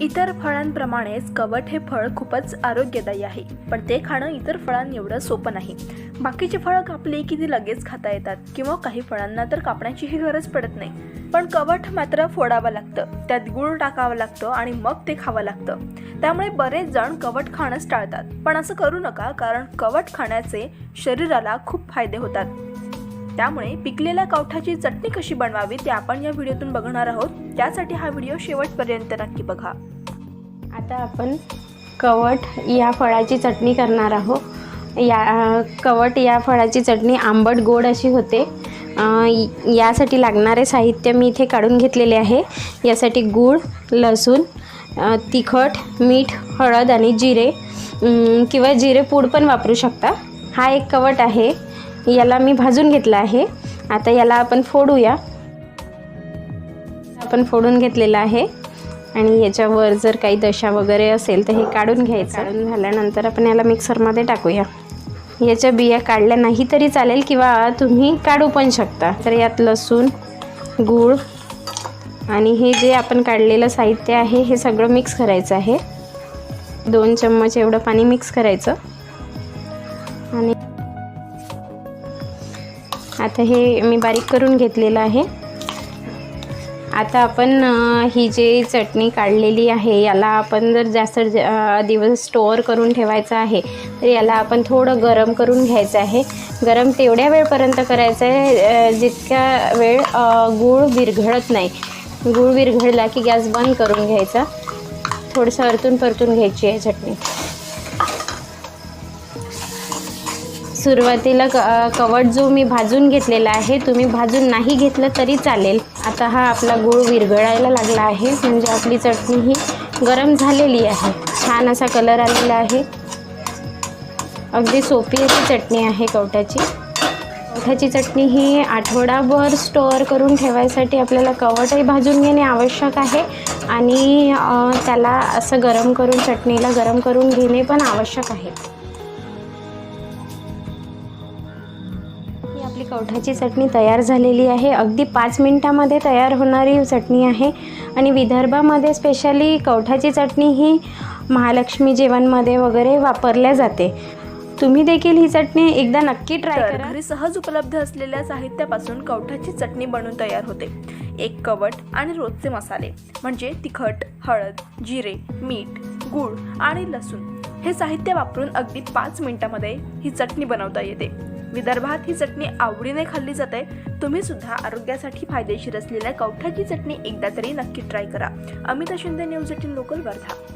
इतर फळांप्रमाणेच कवट हे फळ खूपच आरोग्यदायी आहे पण ते खाणं इतर फळांएवढं सोपं नाही. बाकीची फळं कापली की ती लगेच खाता येतात किंवा काही फळांना तर कापण्याचीही गरज पडत नाही. पण कवट मात्र फोडावं लागतं त्यात गुळ टाकावं लागतं आणि मग ते खावं लागतं. त्यामुळे बरेच जण कवट खाणंच टाळतात. पण असं करू नका कारण कवट खाण्याचे शरीराला खूप फायदे होतात. त्यामुळे पिकलेल्या कवठाची चटणी कशी बनवावी ते आपण या व्हिडिओतून बघणार आहोत. त्यासाठी हा व्हिडिओ शेवटपर्यंत नक्की बघा. आता आपण कवट या फळाची चटणी करणार आहोत. या कवट या फळाची चटणी आंबट गोड अशी होते. यासाठी लागणारे साहित्य मी इथे काढून घेतलेले आहे. यासाठी गूळ लसूण तिखट मीठ हळद आणि जिरे किंवा जिरे पूड पण वापरू शकता. हा एक कवट आहे. याला मी भाजून घेतला आहे. आता याला आपण फोडूया. आपण फोडून घेतलेला आहे. आणि याच्यावर जर काही दशा वगैरे असेल तर हे काढून घ्यायचं. काढून झाल्यानंतर आपण याला मिक्सरमध्ये टाकूया. याच्या बिया काढल्या नाही तरी चालेल किंवा तुम्ही काढू पण शकता. तर यात लसूण गूळ आणि हे जे आपण काढलेलं साहित्य आहे हे सगळं मिक्स करायचं आहे. दोन चम्मच एवढं पाणी मिक्स करायचं. आणि आता हे मी बारीक करून घेतलेलं आहे. आता आपण ही जी चटणी काढलेली आहे याला आपण जर जास्त ज- दिवस स्टोअर करून ठेवायचं आहे तर याला आपण थोडं गरम करून घ्यायचं आहे. गरम तेवढ्या वेळपर्यंत करायचं आहे जितक्या वेळ गूळ विरघळत नाही. गूळ विरघळला की गॅस बंद करून घ्यायचा. थोडंसं अरतून परतून घ्यायची आहे चटणी. सुरुवातीला क कवट जो मी भाजून घेतलेला आहे तुम्ही भाजून नाही घेतलं तरी चालेल. आता हा आपला गूळ विरघळायला लागला आहे म्हणजे आपली चटणी ही गरम झालेली आहे. छान असा कलर आलेला आहे. अगदी सोपी अशी चटणी आहे कवटाची. कवठाची चटणी ही आठवडाभर स्टोअर करून ठेवायसाठी आपल्याला कवटही भाजून घेणे आवश्यक आहे आणि त्याला असं गरम करून चटणीला गरम करून घेणे पण आवश्यक आहे. ही आपली कवठाची चटणी तयार झालेली आहे. अगदी पाच मिनटामध्ये तयार होणारी चटणी आहे. आणि विदर्भामध्ये स्पेशली कवठाची चटणी ही महालक्ष्मी जेवणमध्ये वगैरे वापरल्या जाते. तुम्ही देखील ही चटणी एकदा नक्की ट्राय करा. घरी सहज उपलब्ध असलेल्या साहित्यापासून कवठाची चटणी बनवून तयार होते. एक कवट आणि रोजचे मसाले म्हणजे तिखट हळद जिरे मीठ गूळ आणि लसूण. हे साहित्य वापरून अगदी पाच मिनिटामध्ये ही चटणी बनवता येते. विदर्भात ही चटणी आवडीने खाल्ली जाते. तुम्ही सुद्धा आरोग्यासाठी फायदेशीर असलेल्या कवठाची चटणी एकदा तरी नक्की ट्राय करा. Amita Shinde news eighteen local Wardha.